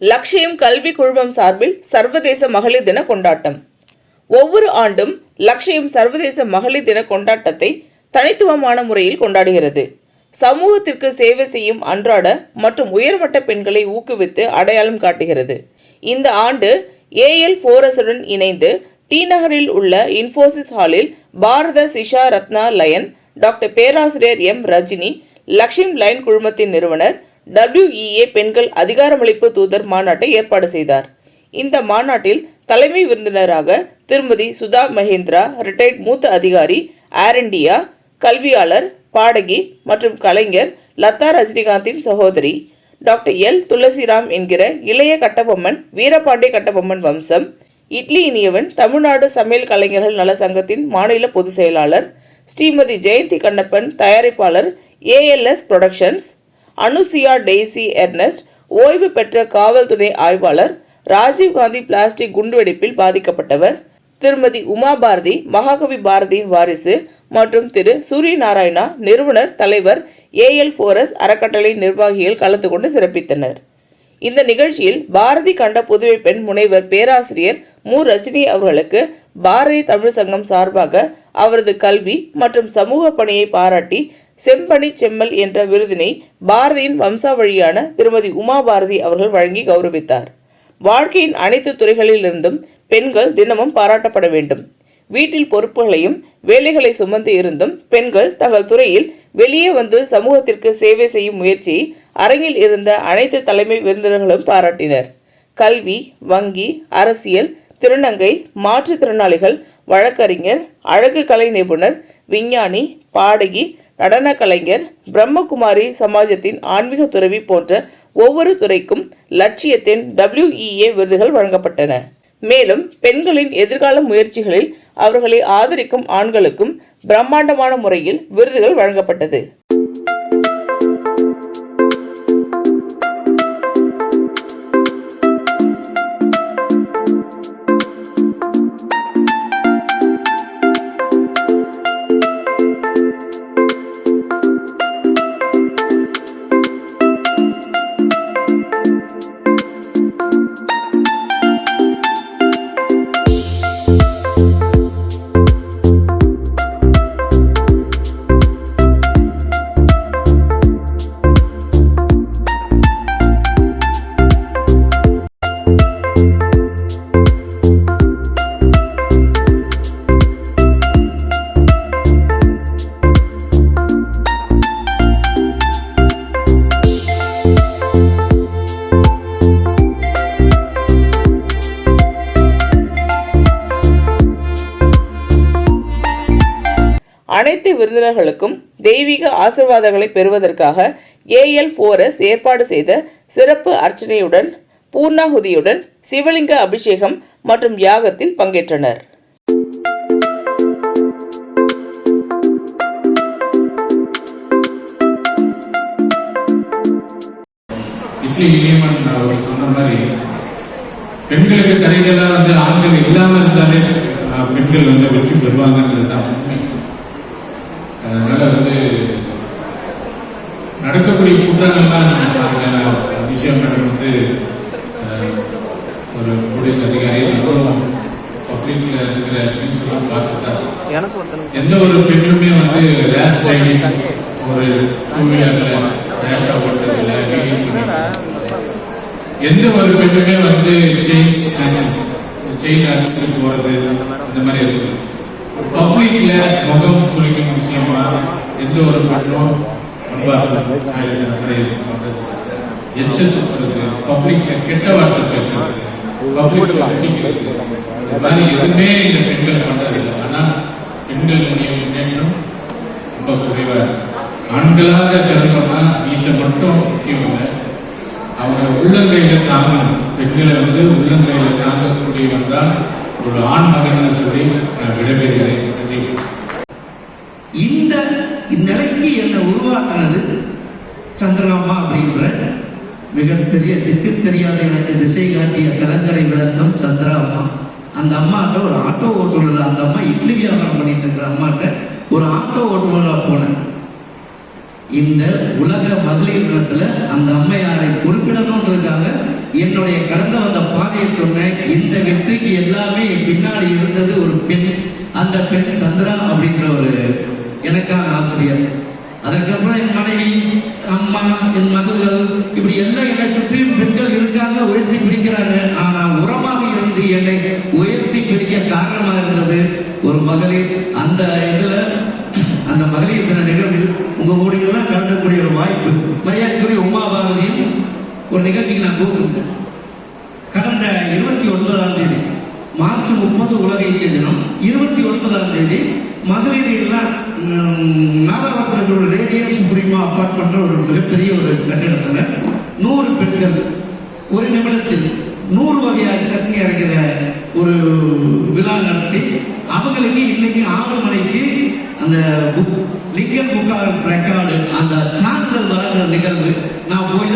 லட்சியம் கல்வி குழுமம் சார்பில் சர்வதேச மகளிர் தின கொண்டாட்டம். ஒவ்வொரு ஆண்டும் லட்சியம் சர்வதேச மகளிர் தின கொண்டாட்டத்தை தனித்துவமான முறையில் கொண்டாடுகிறது. சமூகத்திற்கு சேவை செய்யும் அன்றாட மற்றும் உயர்மட்ட பெண்களை ஊக்குவித்து அடையாளம் காட்டுகிறது. இந்த ஆண்டு ஏஎல் ஃபோரஸுடன் இணைந்து டி நகரில் உள்ள இன்ஃபோசிஸ் ஹாலில் பாரத சிஷா ரத்னா லயன் டாக்டர் பேராசிரியர் எம் ரஜினி லக்ஷிம் லைன் குழுமத்தின் நிறுவனர் டபிள்யூஇஏ பெண்கள் அதிகாரமளிப்பு தூதர் மாநாட்டை ஏற்பாடு செய்தார். இந்த மாநாட்டில் தலைமை விருந்தினராக திருமதி சுதா மகேந்திரா ரிட்டையர்ட் மூத்த அதிகாரி ஏர் இண்டியா கல்வியாளர் பாடகி மற்றும் கலைஞர் லதா ரஜினிகாந்தின் சகோதரி டாக்டர் எல். துளசிராம் என்கிற இளைய கட்டபொம்மன் வீரபாண்டிய கட்டபொம்மன் வம்சம் இட்லி இனியவன் தமிழ்நாடு சமையல் கலைஞர்கள் நல சங்கத்தின் மாநில பொதுச் செயலாளர் ஸ்ரீமதி ஜெயந்தி கண்ணப்பன் தயாரிப்பாளர் ALS productions Anusiya Daisy Ernest ஓய்வு பெற்ற காவல்துறை ஆய்வாளர் ராஜீவ்காந்தி பிளாஸ்டிக் குண்டுவெடிப்பில் பாதிக்கப்பட்டவர். திருமதி உமா பாரதி மகாகவி பாரதியின் வாரிசு மற்றும் திரு. சூரிய நாராயணா நிறுவனர் தலைவர் ஏஎல் ஃபோரஸ் அறக்கட்டளை நிர்வாகிகள் கலந்து கொண்டு சிறப்பித்தனர். இந்த நிகழ்ச்சியில் பாரதி கண்ட புதுவை பெண் முனைவர் பேராசிரியர் மு. ரஜினி அவர்களுக்கு பாரதி தமிழ் சங்கம் சார்பாக அவரது கல்வி மற்றும் சமூக பணியை பாராட்டி செம்பனி செம்மல் என்ற விருதினை பாரதியின் வம்சாவழியான திருமதி உமா பாரதி அவர்கள் வழங்கி கௌரவித்தார். வாழ்க்கையின் அனைத்து துறைகளிலிருந்தும் பெண்கள் தினமும் பாராட்டப்பட வேண்டும். வீட்டில் பொறுப்புகளையும் வேலைகளை சுமந்து இருந்தும் பெண்கள் தங்கள் துறையில் வெளியே வந்து சமூகத்திற்கு சேவை செய்யும் முயற்சியை அரங்கில் இருந்த அனைத்து தலைமை விருந்தினர்களும் பாராட்டினர். கல்வி வங்கி அரசியல் திருநங்கை மாற்றுத்திறனாளிகள் வழக்கறிஞர் அழகு கலை நிபுணர் விஞ்ஞானி பாடகி நடன கலைஞர் பிரம்மகுமாரி சமாஜத்தின் ஆன்மீக துறவி போன்ற ஒவ்வொரு துறைக்கும் லட்சியத்தின் டபிள்யூஇஏ விருதுகள் வழங்கப்பட்டன. மேலும் பெண்களின் எதிர்கால முயற்சிகளில் அவர்களை ஆதரிக்கும் ஆண்களுக்கும் பிரம்மாண்டமான முறையில் விருதுகள் வழங்கப்பட்டது. விருந்தினர்களுக்கும் தெய்வீக ஆசிர்வாதங்களை பெறுவதற்காக ஏஎல் ஃபோரஸ் ஏற்பாடு செய்த சிறப்பு அர்ச்சனையுடன் பூர்ணாகுதியுடன் சிவலிங்க அபிஷேகம் மற்றும் யாகத்தில் பங்கேற்றனர். இட்லி இனியமன் அவர் சொன்ன மாதிரி பெண்களுக்கு கரைகளாக வந்து ஆண்கள் இல்லாமல் இருந்தாலே பெண்கள் வந்து வெற்றி பெறுவாங்கன்றது தான் அதனால வந்து நடக்கக்கூடிய குற்றங்கள்லாம் நம்ம பாருங்க. விஷயம் மேடம் வந்து ஒரு போலீஸ் அதிகாரி அப்புறம் பப்ளிக்ல இருக்கிற நியூஸ்லாம் பார்த்துட்டா எந்த ஒரு பெண்ணுமே வந்து ரேஷ் டைமிங் ஒரு டூ வீலர்ல ரேஷா ஓட்டுறது இல்லை எந்த ஒரு பெண்ணுமே வந்து செயின் செயின் அறுத்துட்டு போறது அந்த மாதிரி இருக்கு பப்ளிக்ல முகம் சுழிக்கும் விஷயமா எந்த ஒரு பெண்ணும் எச்சரிப்படுறது பப்ளிக்ல கெட்ட வார்த்தை பேசுறது பப்ளிக்ல அடிக்கிறது. இந்த மாதிரி எதுவுமே இந்த பெண்கள் பண்றதில்லை ஆனா பெண்களுடைய முன்னேற்றம் ரொம்ப குறைவா இருக்கு. ஆண்களாக பிறந்தோம்னா வீச மட்டும் முக்கியம் இல்லை. அவங்க உள்ளங்கையில தாங்கணும் பெண்களை வந்து உள்ளங்கையில தாங்கக்கூடியவன் தான் ஒரு ஆண் மகன் சொல்லி நான் விடைபெறுகிறேன். இந்த நிலைக்கு என்னை உருவாக்கினது சந்திரகாமா அப்படின்ற மிகப்பெரிய திக்கு தெரியாத எனக்கு திசை காட்டிய கலங்கரை விளக்கம் சந்திரா அம்மா அந்த அம்மாட்ட ஒரு ஆட்டோ ஓட்டுநர் அந்த அம்மா இட்லி வியாபாரம் பண்ணிட்டு இருக்கிற அம்மாட்ட ஒரு ஆட்டோ ஓட்டுநராக போனேன். இந்த உலக மகளிர் தினத்துல அந்த அம்மையாரை குறிப்பிடணுன்றதுக்காக என்னுடைய கடந்து வந்த பாதையை சொன்னேன் இந்த வெற்றிக்கு எல்லாமே என் பின்னாடி இருந்தது ஒரு பெண். அந்த பெண் சந்திரா அப்படின்ற ஒரு எனக்கான ஆசிரியர். அதற்கப்புறம் என் மனைவி அம்மா என் மகள்கள் இப்படி எல்லாம் என்னை சுற்றியும் பெண்கள் இருக்காங்க உயர்த்தி பிடிக்கிறாங்க. ஆனா உரமாக இருந்து என்னை உயர்த்தி பிடிக்க காரணமா இருந்தது ஒரு மகளிர் அந்த இதுல அந்த மகளிர் தின நிகழ்வில் உங்க எல்லாம் கலக்கக்கூடிய ஒரு வாய்ப்பு. மரியாதைக்குரிய உமா பாரதியின் ஒரு நிகழ்ச்சிக்கு நான் கூப்பிட்டுருக்கேன் கடந்த இருபத்தி ஒன்பதாம் தேதி மார்ச் முப்பது உலக இந்திய தினம் இருபத்தி ஒன்பதாம் தேதி மதுரையில் நாகப்பட்டினத்தில் ரேடியன் சுப்ரீமா அப்பார்ட்மெண்ட் ஒரு மிகப்பெரிய ஒரு கட்டிடத்தில் நூறு பெண்கள் ஒரு நிமிடத்தில் நூறு வகையான சட்னி அரைக்கிற ஒரு விழா நடத்தி அவங்களுக்கு இன்னைக்கு ஆறு மணிக்கு அந்த புக் லிங்கன் புக்கார் ரெக்கார்டு அந்த சான்றிதழ் வழங்குற நிகழ்வு நான் போய்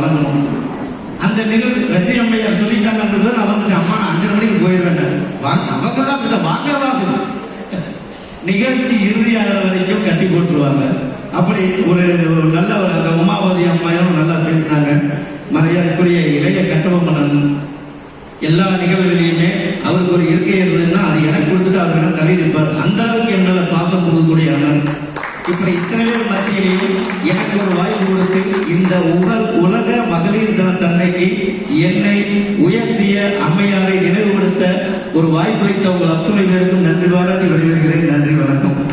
வழங்கணும் அந்த நிகழ்வு வெற்றி அம்மையார் சொல்லிட்டாங்கன்றது நான் வந்து அம்மா நான் அஞ்சரை மணிக்கு போயிடுவேன் வாங்க அவங்க தான் பேச வாங்க வாங்க நிகழ்ச்சி இறுதியாகிற வரைக்கும் கட்டி போட்டுருவாங்க. அப்படி ஒரு ஒரு நல்ல ஒரு அந்த உமாவதி அம்மையாரும் நல்லா பேசினாங்க. மரியாதைக்குரிய இளைய கட்டபொம்மன் எல்லா நிகழ்வுகளையுமே அவருக்கு ஒரு இருக்கை இருந்ததுன்னா அது எனக்கு கொடுத்துட்டு அவர்களிடம் தலை நிற்பார். அந்த அளவுக்கு எங்களை பாசம் கொடுக்கக்கூடிய அண்ணன். இப்படி இத்தனை பேர் மத்தியிலையும் எனக்கு ஒரு வாய்ப்பு கொடுத்து இந்த உகல் உலக மகளிர் தினத்தன்னைக்கு என்னை உயர்த்திய அம்மையாரை நினைவுபடுத்த ஒரு வாய்ப்பளித்த உங்கள் அத்துணை பேருக்கும் நன்றி பாராட்டி வெளிவருகிறேன் நன்றி வணக்கம்.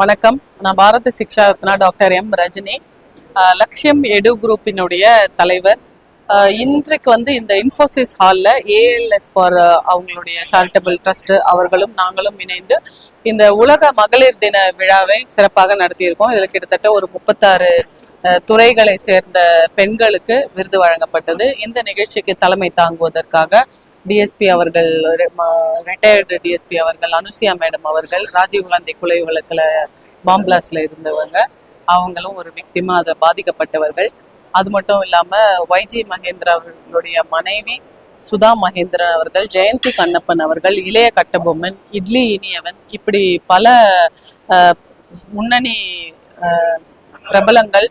வணக்கம். நான் Bharat Shiksha Ratna doctor M. Rajini. Lakshyam edu குரூப்பினுடைய தலைவர். இன்றைக்கு வந்து இந்த இன்ஃபோசிஸ் ஹாலில் ஏஎல்எஸ் ஃபார் அவங்களுடைய சேரிட்டபிள் ட்ரஸ்ட் அவர்களும் நாங்களும் இணைந்து இந்த உலக மகளிர் தின விழாவை சிறப்பாக நடத்தியிருக்கோம். இதில் கிட்டத்தட்ட ஒரு முப்பத்தாறு துறைகளை சேர்ந்த பெண்களுக்கு விருது வழங்கப்பட்டது. இந்த நிகழ்ச்சிக்கு தலைமை தாங்குவதற்காக டிஎஸ்பி அவர்கள் ரிட்டையர்டு டிஎஸ்பி அவர்கள் அனுசியா மேடம் அவர்கள் ராஜீவ்காந்தி கொலை வழக்கில் பாம்பிளாஸில் இருந்தவங்க. அவங்களும் ஒரு விக்டிமாக அதை பாதிக்கப்பட்டவர்கள். அது மட்டும் இல்லாமல் வைஜி மகேந்திரா அவர்களுடைய மனைவி சுதா மகேந்திரன் அவர்கள் ஜெயந்தி கண்ணப்பன் அவர்கள் இளைய கட்டபொம்மன் இட்லி இனியவன் இப்படி பல முன்னணி பிரபலங்கள்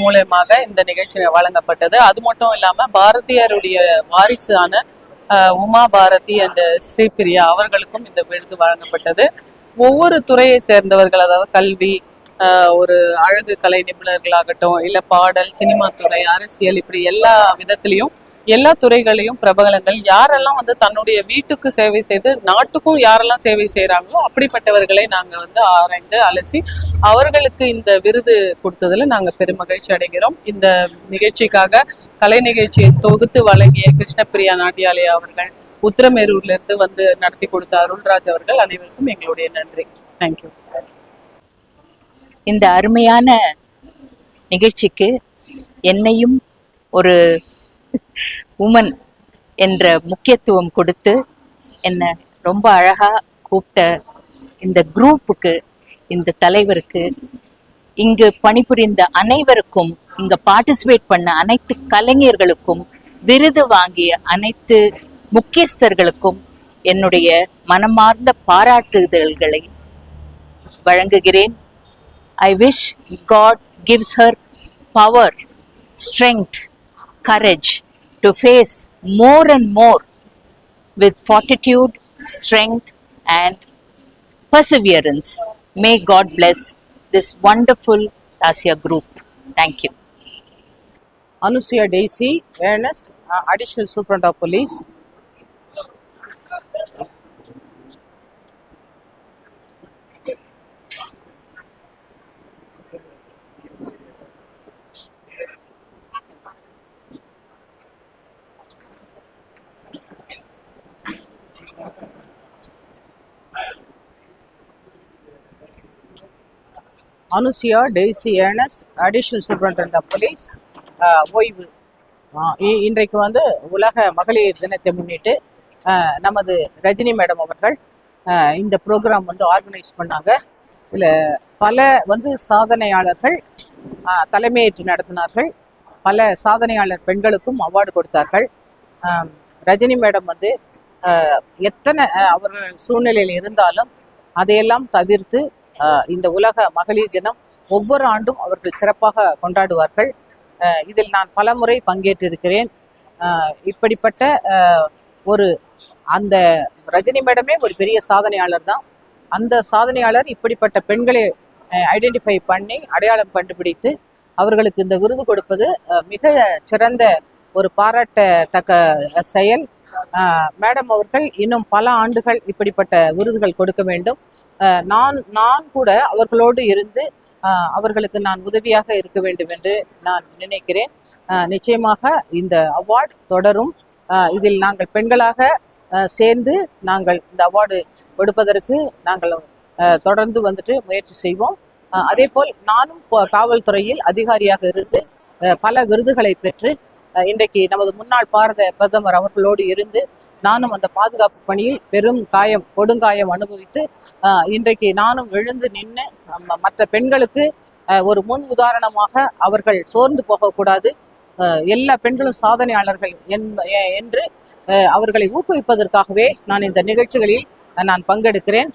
மூலயமாக இந்த நிகழ்ச்சி வழங்கப்பட்டது. அது மட்டும் இல்லாமல் பாரதியாருடைய வாரிசான உமா பாரதி அண்ட் ஸ்ரீபிரியா அவர்களுக்கும் இந்த விருது வழங்கப்பட்டது. ஒவ்வொரு துறையை சேர்ந்தவர்கள் அதாவது கல்வி ஆஹ் ஒரு அழகு கலை நிபுணர்களாகட்டும் இல்ல பாடல் சினிமா துறை அரசியல் இப்படி எல்லா விதத்திலையும் எல்லா துறைகளையும் பிரபலங்கள் யாரெல்லாம் வந்து தன்னுடைய வீட்டுக்கு சேவை செய்து நாட்டுக்கும் யாரெல்லாம் சேவை செய்கிறாங்களோ அப்படிப்பட்டவர்களை நாங்க வந்து ஆராய்ந்து அலசி அவர்களுக்கு இந்த விருது கொடுத்ததுல நாங்க பெருமகிழ்ச்சி அடைகிறோம். இந்த நிகழ்ச்சிக்காக கலை நிகழ்ச்சியை தொகுத்து வழங்கிய கிருஷ்ணபிரியா நாட்டியாலயா அவர்கள் உத்திரமேரூர்ல இருந்து வந்து நடத்தி கொடுத்த அருள்ராஜ் அவர்கள் அனைவருக்கும் எங்களுடைய நன்றி. தேங்க்யூ இந்த அருமையான நிகழ்ச்சிக்கு என்னையும் ஒரு உமன் என்ற முக்கியத்துவம் கொடுத்து என்னை ரொம்ப அழகா கூப்பிட்ட இந்த குரூப்புக்கு இந்த தலைவருக்கு இங்கு பணிபுரிந்த அனைவருக்கும் இங்க பார்ட்டிசிபேட் பண்ண அனைத்து கலைஞர்களுக்கும் விருது வாங்கிய அனைத்து முக்கியஸ்தர்களுக்கும் என்னுடைய மனமார்ந்த பாராட்டுதல்களை வழங்குகிறேன். I wish God gives her power strength, courage to face more and more with fortitude, strength, and perseverance. May God bless this wonderful Tasya group. Thank you. Anusuya Daisy, Ernest, uh, Additional Superintendent of Police. Anusiya Daisy Ernest additional superintendent of police ஓய்வு. இ- இன்றைக்கு வந்து உலக மகளிர் தினத்தை முன்னிட்டு நமது Rajini madam அவர்கள் இந்த ப்ரோக்ராம் வந்து ஆர்கனைஸ் பண்ணாங்க. இதில் பல வந்து சாதனையாளர்கள் தலைமையேற்று நடத்தினார்கள். பல சாதனையாளர் பெண்களுக்கும் அவார்டு கொடுத்தார்கள். ரஜினி மேடம் வந்து எத்தனை அவர்கள் சூழ்நிலையில் இருந்தாலும் அதையெல்லாம் தவிர்த்து இந்த உலக மகளிர் தினம் ஒவ்வொரு ஆண்டும் அவர்கள் சிறப்பாக கொண்டாடுவார்கள். இதில் நான் பலமுறை பங்கேற்றிருக்கிறேன். ஆஹ், இப்படிப்பட்ட ஒரு அந்த ரஜினி மேடமே ஒரு பெரிய சாதனையாளர் தான். அந்த சாதனையாளர் இப்படிப்பட்ட பெண்களை ஐடென்டிஃபை பண்ணி அடையாளம் கண்டுபிடித்து அவர்களுக்கு இந்த விருது கொடுப்பது அஹ், மிக சிறந்த ஒரு பாராட்டத்தக்க செயல். மேடம் அவர்கள் இன்னும் பல ஆண்டுகள் இப்படிப்பட்ட விருதுகள் கொடுக்க வேண்டும். நான் நான் கூட அவர்களோடு இருந்து அவர்களுக்கு நான் உதவியாக இருக்க வேண்டும் என்று நான் நினைக்கிறேன். நிச்சயமாக இந்த அவார்ட் தொடரும். இதில் நாங்கள் பெண்களாக அஹ், சேர்ந்து நாங்கள் இந்த அவார்டு கொடுப்பதற்கு நாங்கள் அஹ், தொடர்ந்து வந்துட்டு முயற்சி செய்வோம். அதே போல் நானும் காவல்துறையில் அதிகாரியாக இருந்து அஹ், பல விருதுகளை பெற்று இன்றைக்கு நமது முன்னாள் பாரத பிரதமர் அவர்களோடு இருந்து நானும் அந்த பாதுகாப்பு பணியில் பெரும் காயம் கொடுங்காயம் அனுபவித்து இன்றைக்கு நானும் எழுந்து நின்று மற்ற பெண்களுக்கு ஒரு முன் உதாரணமாக அவர்கள் சோர்ந்து போகக்கூடாது. எல்லா பெண்களும் சாதனையாளர்கள் என்று அவர்களை ஊக்குவிப்பதற்காகவே நான் இந்த நிகழ்ச்சிகளில் நான் பங்கெடுக்கிறேன்.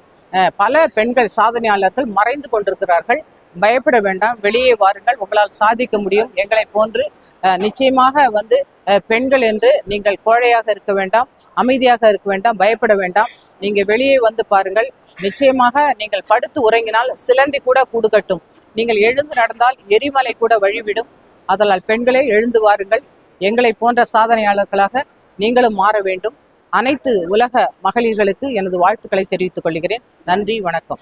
பல பெண்கள் சாதனையாளர்கள் மறைந்து கொண்டிருக்கிறார்கள். பயப்பட வேண்டாம். வெளியே வாருங்கள். உங்களால் சாதிக்க முடியும். எங்களை போன்று நிச்சயமாக வந்து அஹ், பெண்கள் என்று நீங்கள் கோழையாக இருக்க வேண்டாம் அமைதியாக இருக்க வேண்டாம் பயப்பட வேண்டாம். நீங்க வெளியே வந்து பாருங்கள். நிச்சயமாக நீங்கள் படுத்து உறங்கினால் சிலந்தி கூட கூடு கட்டும். நீங்கள் எழுந்து நடந்தால் எரிமலை கூட வழிவிடும். அதனால் பெண்களே எழுந்து வாருங்கள். எங்களை போன்ற சாதனையாளர்களாக நீங்களும் மாற வேண்டும். அனைத்து உலக மகளிர்களுக்கு எனது வாழ்த்துக்களை தெரிவித்துக் கொள்கிறேன். நன்றி வணக்கம்.